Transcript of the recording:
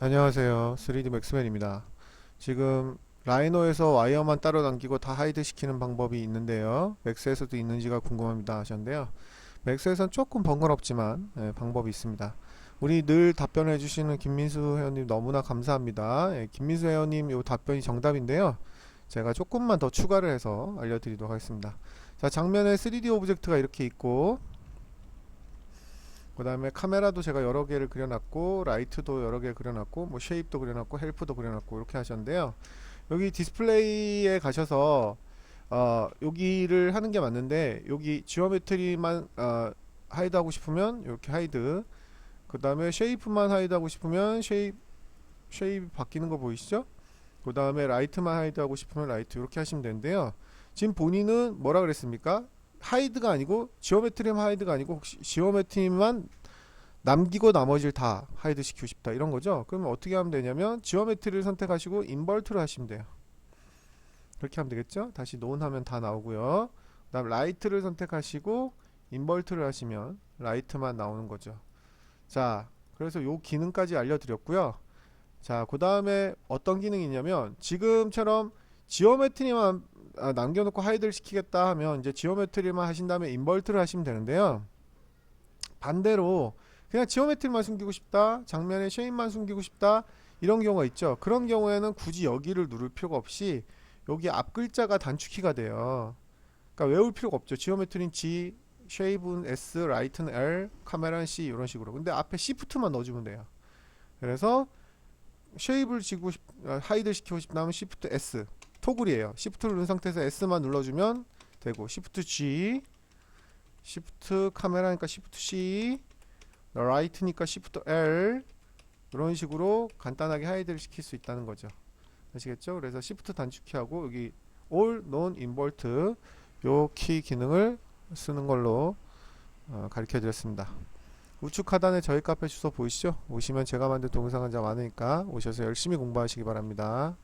안녕하세요. 3D 맥스맨입니다. 지금 라이노에서 와이어만 따로 남기고 다 하이드 시키는 방법이 있는데요. 맥스에서도 있는지가 궁금합니다 하셨는데요. 맥스에선 조금 번거롭지만 예, 방법이 있습니다. 우리 늘 답변해 주시는 김민수 회원님 너무나 감사합니다. 예, 김민수 회원님 요 답변이 정답인데요. 제가 조금만 더 추가를 해서 알려드리도록 하겠습니다. 자, 장면에 3D 오브젝트가 이렇게 있고 그 다음에 카메라도 제가 여러 개를 그려놨고 라이트도 여러 개 그려놨고 뭐 쉐입도 그려놨고 헬프도 그려놨고 이렇게 하셨는데요. 여기 디스플레이에 가셔서 어, 여기를 하는 게 맞는데 여기 지오메트리만 어, 하이드 하고 싶으면 이렇게 하이드 그 다음에 쉐이프만 하이드 하고 싶으면 쉐입 쉐입 바뀌는 거 보이시죠? 그 다음에 라이트만 하이드 하고 싶으면 라이트 이렇게 하시면 되는데요. 지금 본인은 뭐라 그랬습니까 하이드가 아니고 지오메트리만 하이드가 아니고 혹시 지오메트리만 남기고 나머지를 다 하이드 시키고 싶다. 이런 거죠? 그러면 어떻게 하면 되냐면 지오메트리를 선택하시고 인버트를 하시면 돼요. 그렇게 하면 되겠죠? 다시 논 하면 다 나오고요. 그 다음 라이트를 선택하시고 인버트를 하시면 라이트만 나오는 거죠. 자 그래서 요 기능까지 알려드렸고요. 자 그 다음에 어떤 기능이 있냐면 지금처럼 지오메트리만 아, 남겨놓고 하이드를 시키겠다 하면 이제 지오메트리만 하신 다음에 인버트를 하시면 되는데요. 반대로 그냥 지오메트리만 숨기고 싶다, 장면에 쉐입만 숨기고 싶다 이런 경우가 있죠. 그런 경우에는 굳이 여기를 누를 필요가 없이 여기 앞 글자가 단축키가 돼요. 그러니까 외울 필요가 없죠. 지오메트리는 G, 쉐입은 S, 라이트는 L, 카메라는 C 이런 식으로. 근데 앞에 Shift만 넣어주면 돼요. 그래서 쉐입을 지고 싶, 아, 하이드 시키고 싶다면 Shift S 토글이에요. Shift를 누른 상태에서 S만 눌러주면 되고 Shift G, Shift 카메라니까 Shift C, 라이트니까 Shift L 이런 식으로 간단하게 하이드를 시킬 수 있다는 거죠. 아시겠죠? 그래서 Shift 단축키하고 여기 All Non Invert 요키 기능을 쓰는 걸로 어, 가르쳐 드렸습니다. 우측 하단에 저희 카페 주소 보이시죠? 오시면 제가 만든 동영상 한자 많으니까 오셔서 열심히 공부하시기 바랍니다.